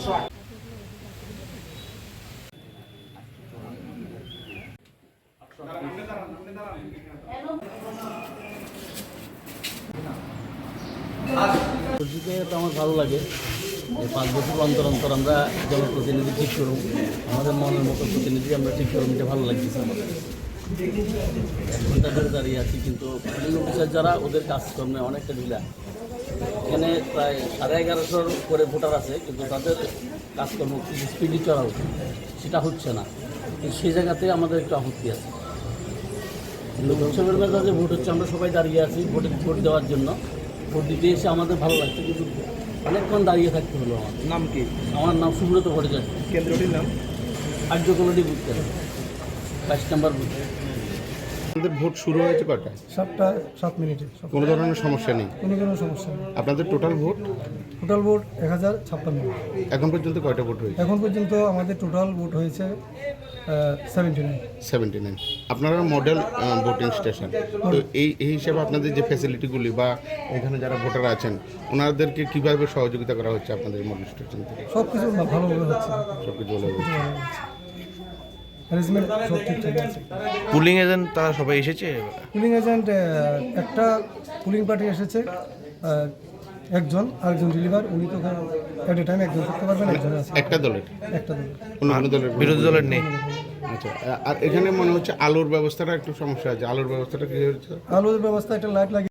তো আমার ভালো লাগে। যে পাঁচ বছর অন্তর অন্তর আমরা জনপ্রতিনিধি ঠিক করুন। আমাদের মনের মতো প্রতিনিধি আমরা ঠিক করুন, এটা ভালো লাগছে আমাদের এক ঘণ্টা ধরে দাঁড়িয়ে আছি, কিন্তু অফিসার যারা ওদের কাজকর্মে অনেকটা ঢিলা। এখানে প্রায় সাড়ে এগারোশোর করে ভোটার আছে কিন্তু তাদের কাজকর্ম কিছু স্পিডি চলা উচিত। সেটা হচ্ছে না। সেই জায়গাতে আমাদের একটু আপত্তি আছে। উৎসবের মেজাজে ভোট হচ্ছে আমরা সবাই দাঁড়িয়ে আছি ভোটে ভোট দেওয়ার জন্য। ভোট দিতে এসে আমাদের ভালো লাগছে কিন্তু অনেকক্ষণ দাঁড়িয়ে থাকতে হলো আমার। নাম কি? আমার নাম সুব্রত ভট্টাচার্য। কেন্দ্রটির নাম? কার্যকলাটি বুথ কেন বাইশ নম্বর বুথ। আপনাদের ভোট শুরু হয়েছে কটায় সাতটা সাত মিনিটে। কোনো ধরনের সমস্যা নেই? কোনো কোনো সমস্যা নেই। আপনাদের টোটাল ভোট? টোটাল ভোট এক হাজার ছাপ্পান্ন এখন পর্যন্ত কয়টা ভোট হয়েছে? এখন পর্যন্ত আমাদের টোটাল ভোট হয়েছে সেভেন্টি নাইন সেভেন্টি নাইন আপনারা মডেল ভোটিং স্টেশন তো এই এই হিসাবে আপনাদের যে ফ্যাসিলিটিগুলি বা এখানে যারা ভোটার আছেন ওনাদেরকে কীভাবে সহযোগিতা করা হচ্ছে আপনাদের মডেল স্টেশন থেকে? সব কিছু ভালোভাবে হচ্ছে। সব কিছু বলে দিন। অ্যারেঞ্জমেন্ট সব ঠিকঠাক আছে। পুলিং এজেন্ট তারা সবাই এসেছে? পুলিং এজেন্ট একটা পুলিং পার্টি এসেছে একজন আরেকজন ডেলিভার উনি তো অ্যাট এ টাইম একজন করতে পারবেন একজন আছে। একটা দলের? একটা দল অন্য কোনো দলের বিরোধী দলের নেই। আচ্ছা আর এখানে মনে হচ্ছে আলোর ব্যবস্থাটা একটু সমস্যা আছে। আলোর ব্যবস্থাটা কি হচ্ছে আলোর ব্যবস্থা একটা লাইট লাগিয়ে